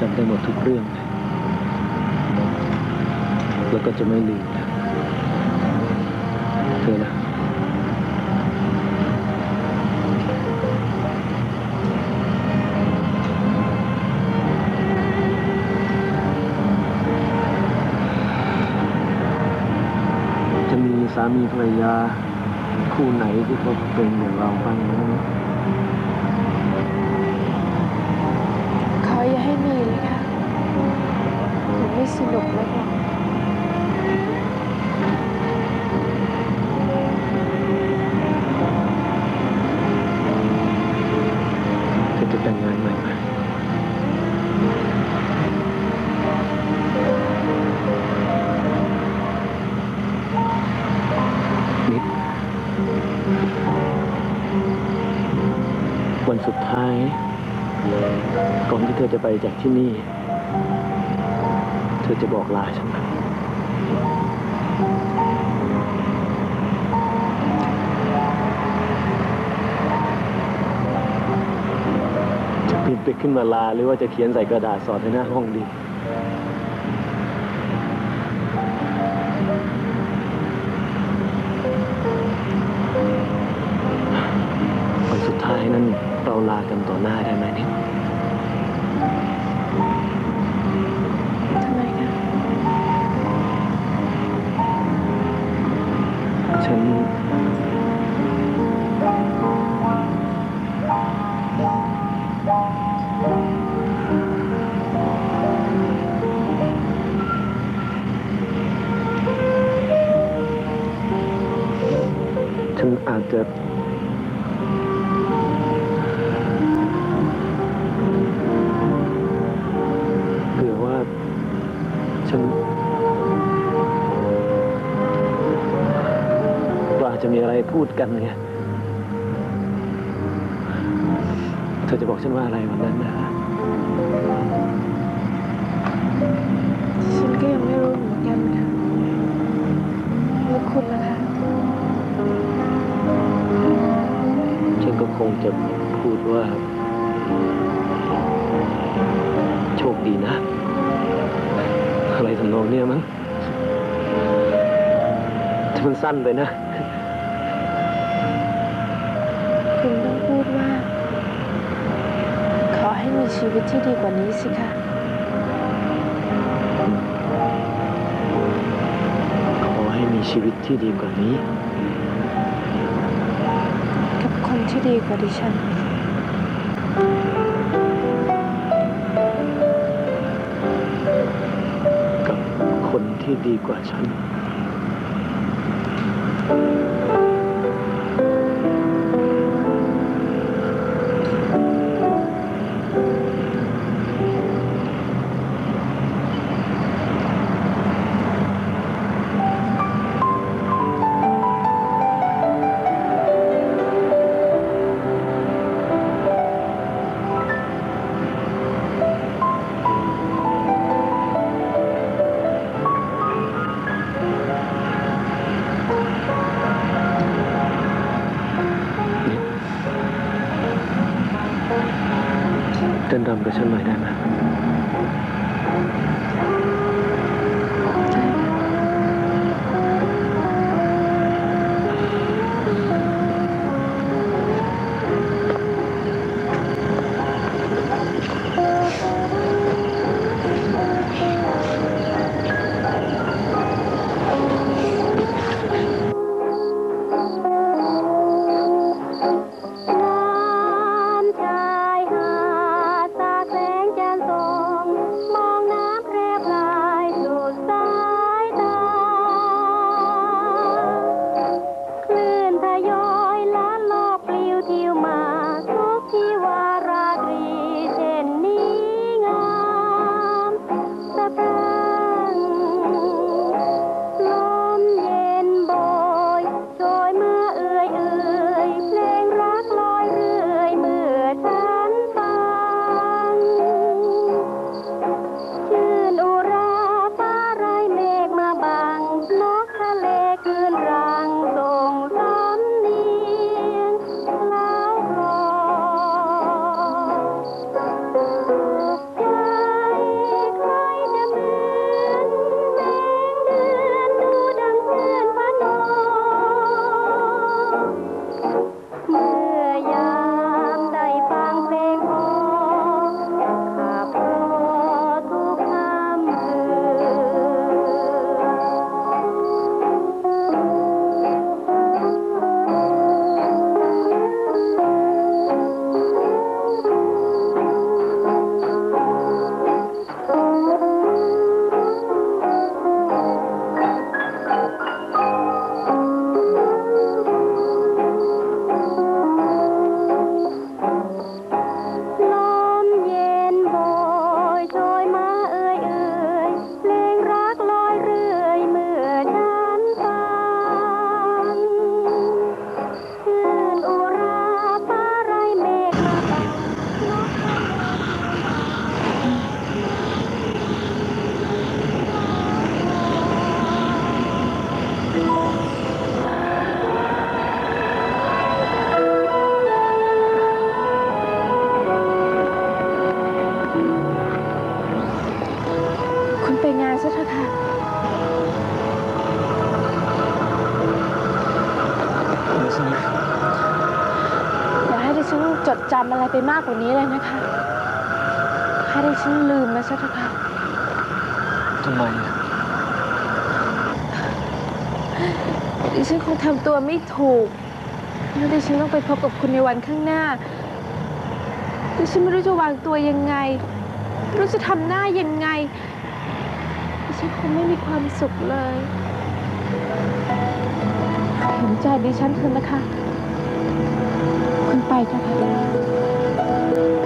จำได้หมดทุกเรื่องเลยแล้วก็จะไม่ลืมนะเธอนะจะมีสามีภรรยาคู่ไหนที่เขาเป็นอย่างเราบ้างไหมขออย่าให้มี เลยค่ะหนูไม่สนุกแล้วหรอกเธอจะแต่งงานใหม่ไหมนิด วันสุดท้าย ก่อนที่เธอจะไปจากที่นี่ เธอจะบอกลาฉันไหมจะพิมพ์ไปขึ้นมาลาหรือว่าจะเขียนใส่กระดาษสอดในหน้าห้องดีวันสุดท้ายนั้นเราลากันต่อหน้าได้ไหมนิด ฉันอาจจะเผื่อว่าฉันเราอาจจะมีอะไรพูดกันไงเธอจะบอกฉันว่าอะไรวันนั้นนะ จะพูดว่า โชคดีนะ อะไรทำนองเนี้ยมั้งแต่มันสั้นไปนะ คุณต้องพูดว่า ขอให้มีชีวิตที่ดีกว่านี้สิคะขอให้มีชีวิตที่ดีกว่านี้ ที่ดีกว่าดิฉัน กับคนที่ดีกว่าฉัน กับฉันหน่อยได้ไหม คุณไปงานซะเถอะคะไม่ใช่อย่าให้ดิฉันจดจำอะไรไปมากกว่านี้เลยนะคะ ให้ดิฉันลืมมาซะเถอะค่ะ ทำไมอะ ดิฉันคงทำตัวไม่ถูกแล้วดิฉันต้องไปพบกับคุณในวันข้างหน้า ดิฉันไม่รู้จะวางตัวยังไงไม่รู้จะทำหน้ายังไง ดิฉันคงไม่มีความสุขเลย เห็นใจดิฉันเถอะนะคะ คุณไปเถอะค่ะ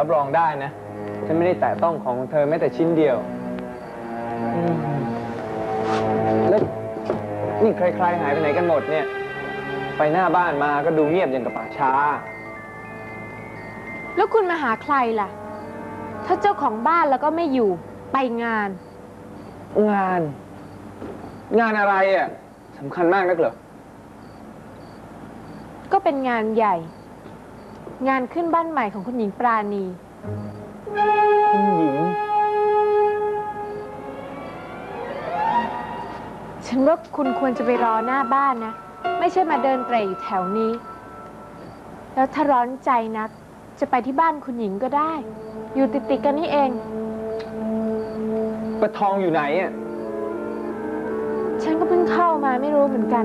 รับรองได้นะ ฉันไม่ได้แตะต้องของเธอแม้แต่ชิ้นเดียวอืมแล้วนี่ใครๆหายไปไหนกันหมดเนี่ย ไปหน้าบ้านมาก็ดูเงียบอย่างกับป่าช้า แล้วคุณมาหาใครล่ะ ถ้าเจ้าของบ้านแล้วก็ไม่อยู่ไปงาน งาน งานอะไรอะสำคัญมากนักเหรอ ก็เป็นงานใหญ่ งานขึ้นบ้านใหม่ของคุณหญิงปราณี คุณหญิง ฉันว่าคุณควรจะไปรอหน้าบ้านนะ ไม่ใช่มาเดินเตร่อยู่แถวนี้ แล้วถ้าร้อนใจนัก จะไปที่บ้านคุณหญิงก็ได้ อยู่ติดๆกันนี่เอง ประทองอยู่ไหนอะ ฉันก็เพิ่งเข้ามาไม่รู้เหมือนกัน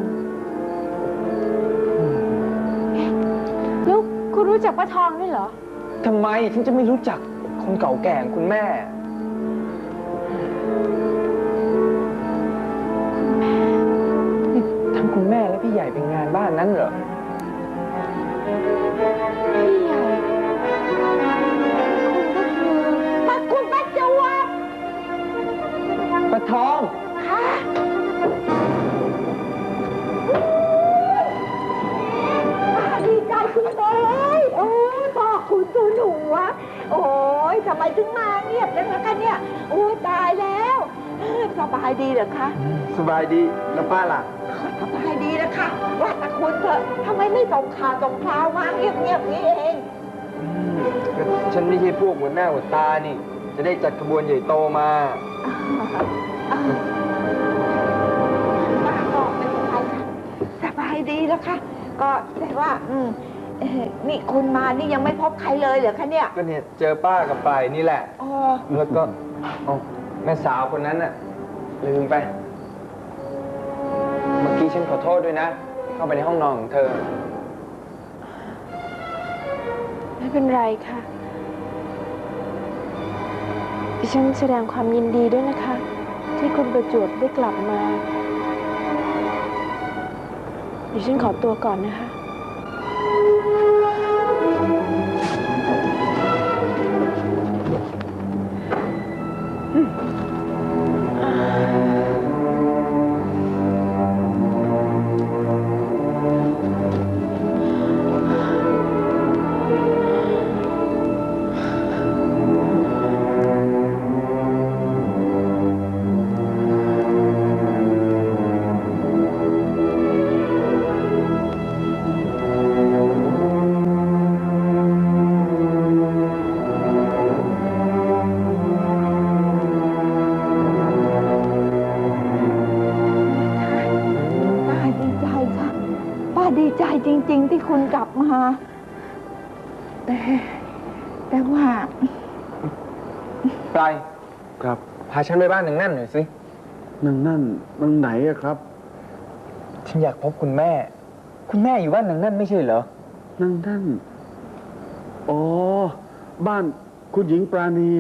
คุณรู้จักป้าทองด้วยเหรอ ทำไมฉันจะไม่รู้จักคนเก่าแก่ของคุณแม่นี่ทั้งคุณแม่และพี่ใหญ่เป็นงานบ้านนั้นเหรอ พี่ใหญ่ คุณตัวหนูวะ โอ้ยทำไมถึงมาเงียบจังล่ะคะเนี่ยโอ้ยตายแล้วเอ้ยสบายดีเหรอคะสบายดีแล้วป้าล่ะ สบายดีนะคะ ว่าแต่คุณเถอะทำไมไม่ส่งข่าวส่งคราวมาเงียบๆนี้เอง ฉันไม่ใช่พวกหัวหน้าหัวตานี่ จะได้จัดขบวนใหญ่โตมา ป้าก็ไม่เป็นไรค่ะสบายดีแล้วค่ะ ก็แต่ว่า อืม เอ่อนี่คุณมานี่ยังไม่พบใครเลยเหรอคะเนี่ยก็เนี่ยเจอป้ากับไปนี่แหละ อ๋อแล้วก็อ๋อแม่สาวคนนั้นน่ะ ลืมไป เมื่อกี้ฉันขอโทษด้วยนะ เข้าไปในห้องนอนของเธอ ไม่เป็นไรค่ะ ดิฉันแสดงความยินดีด้วยนะคะ ที่คุณประจวบได้กลับมา ดิฉันขอตัวก่อนนะคะ คุณกลับมา แต่ แต่ว่าไปครับพาฉันไปบ้านหนึ่งนั่นหน่อยสินั่นนั่นมันไหนอะครับ ฉันอยากพบคุณแม่ คุณแม่อยู่บ้านหนึ่งนั่นไม่ใช่เหรอนั่นนั่นอ๋อ บ้านคุณหญิงปราณี